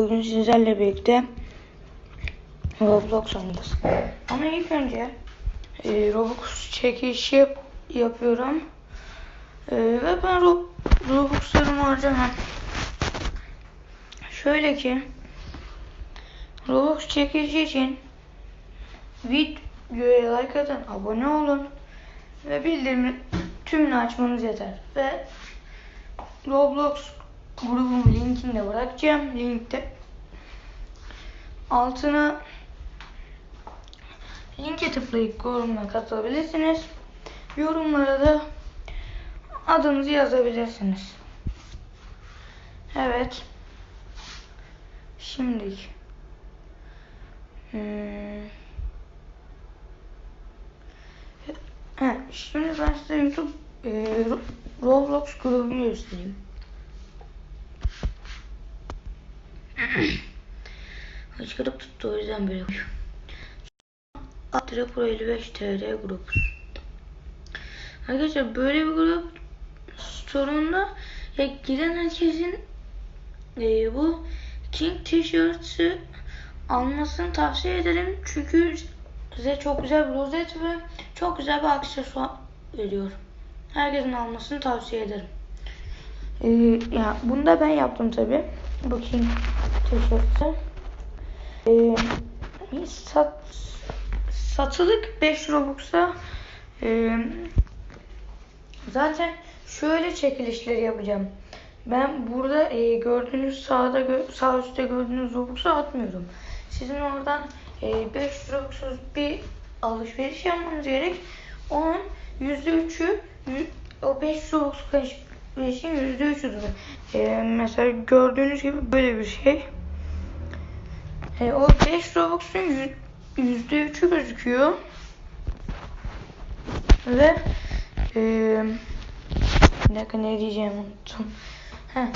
Bugün sizlerle birlikte Roblox oynayacağız. Ama ilk önce e, Roblox çekişi yap- yapıyorum. E, ve ben Ro- Robux'larımı harcamam. Şöyle ki Roblox çekişi için videoya like atın, abone olun ve bildirimi tümünü açmanız yeter. Ve Roblox grubun linkini de bırakacağım. Linkte altına linke tıklayıp grubuna katılabilirsiniz. Yorumlara da adınızı yazabilirsiniz. Evet. Şimdi hmm. He, şimdi ben size YouTube e, Ro- Roblox grubunu göstereyim. Hıçkırık tuttu o yüzden böyle yapıyor. Atre Pro 55 TR grup. Arkadaşlar böyle bir grup sorununda ya giren herkesin e, bu King T-shirt'ü almasını tavsiye ederim. Çünkü size çok güzel bir rozet ve çok güzel bir aksesuar veriyor. Herkesin almasını tavsiye ederim. Ee, ya bunu da ben yaptım tabi. Bu King T-shirt'ü. Ee, sat, satılık 5 Robux'a ee, zaten şöyle çekilişleri yapacağım. Ben burada e, gördüğünüz sağda sağ üstte gördüğünüz Robux'u atmıyorum. Sizin oradan e, 5 Robux'uz bir alışveriş yapmanız gerek. Onun %3'ü yü- o 5 Robux alışverişin %3'üdür. E, mesela gördüğünüz gibi böyle bir şey. E, o 5 Robux'un yü- %3'ü gözüküyor. Ve e, bir dakika ne diyeceğimi unuttum. Heh.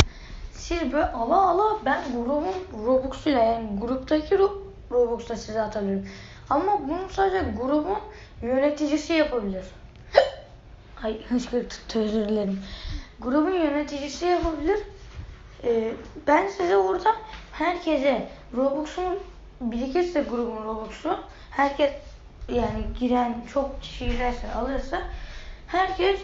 Siz böyle ala ala ben grubun Robux'uyla yani gruptaki Ro- Robux'la size atabilirim. Ama bunu sadece grubun yöneticisi yapabilir. Ay tuttu özür dilerim. Grubun yöneticisi yapabilir. Ee, ben size orada herkese Robux'un birikirse grubun Robux'u herkes yani giren çok kişi girerse alırsa herkes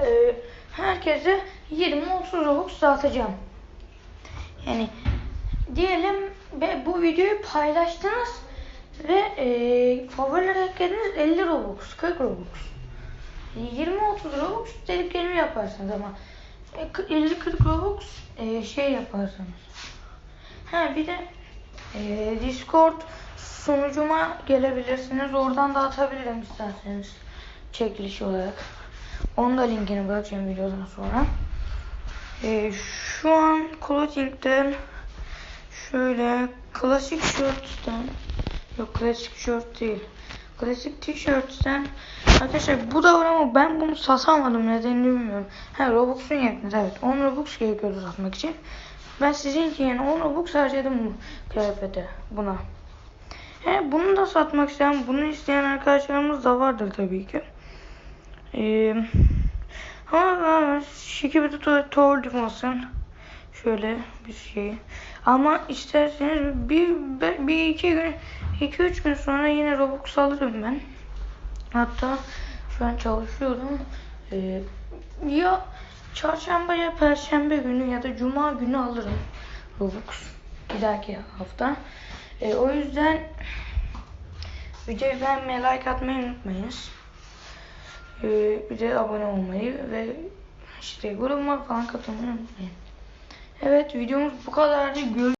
e, herkese 20-30 Robux dağıtacağım. Yani diyelim ve bu videoyu paylaştınız ve e, favoriler eklediniz 50 Robux, 40 Robux. 20-30 Robux dediklerimi yaparsınız ama e, 50-40 Robux e, şey yaparsanız. Ha bir de e, Discord sunucuma gelebilirsiniz. Oradan da atabilirim isterseniz çekiliş olarak. Onun da linkini bırakacağım videodan sonra. E, şu an clothing'den şöyle klasik shirt'ten yok klasik shirt değil. Klasik tişörtten arkadaşlar bu da var ama ben bunu satamadım nedenini bilmiyorum. Ha Robux'un yetmedi evet 10 Robux gerekiyordu satmak için. Ben sizin için yani 10 Robux harcadım bu kıyafete buna. He, bunu da satmak isteyen, bunu isteyen arkadaşlarımız da vardır tabii ki. Ee, ama şiki bir tuvalet olsun. Şöyle bir şey. Ama isterseniz bir, bir iki gün, iki üç gün sonra yine Robux alırım ben. Hatta şu an çalışıyorum. Ee, ya çarşamba ya perşembe günü ya da cuma günü alırım Robux. Bir dahaki hafta. Ee, o yüzden videoyu beğenmeyi, like atmayı unutmayınız. Ee, bir de abone olmayı ve işte grubuma falan katılmayı unutmayın. Evet videomuz bu kadardı. Gör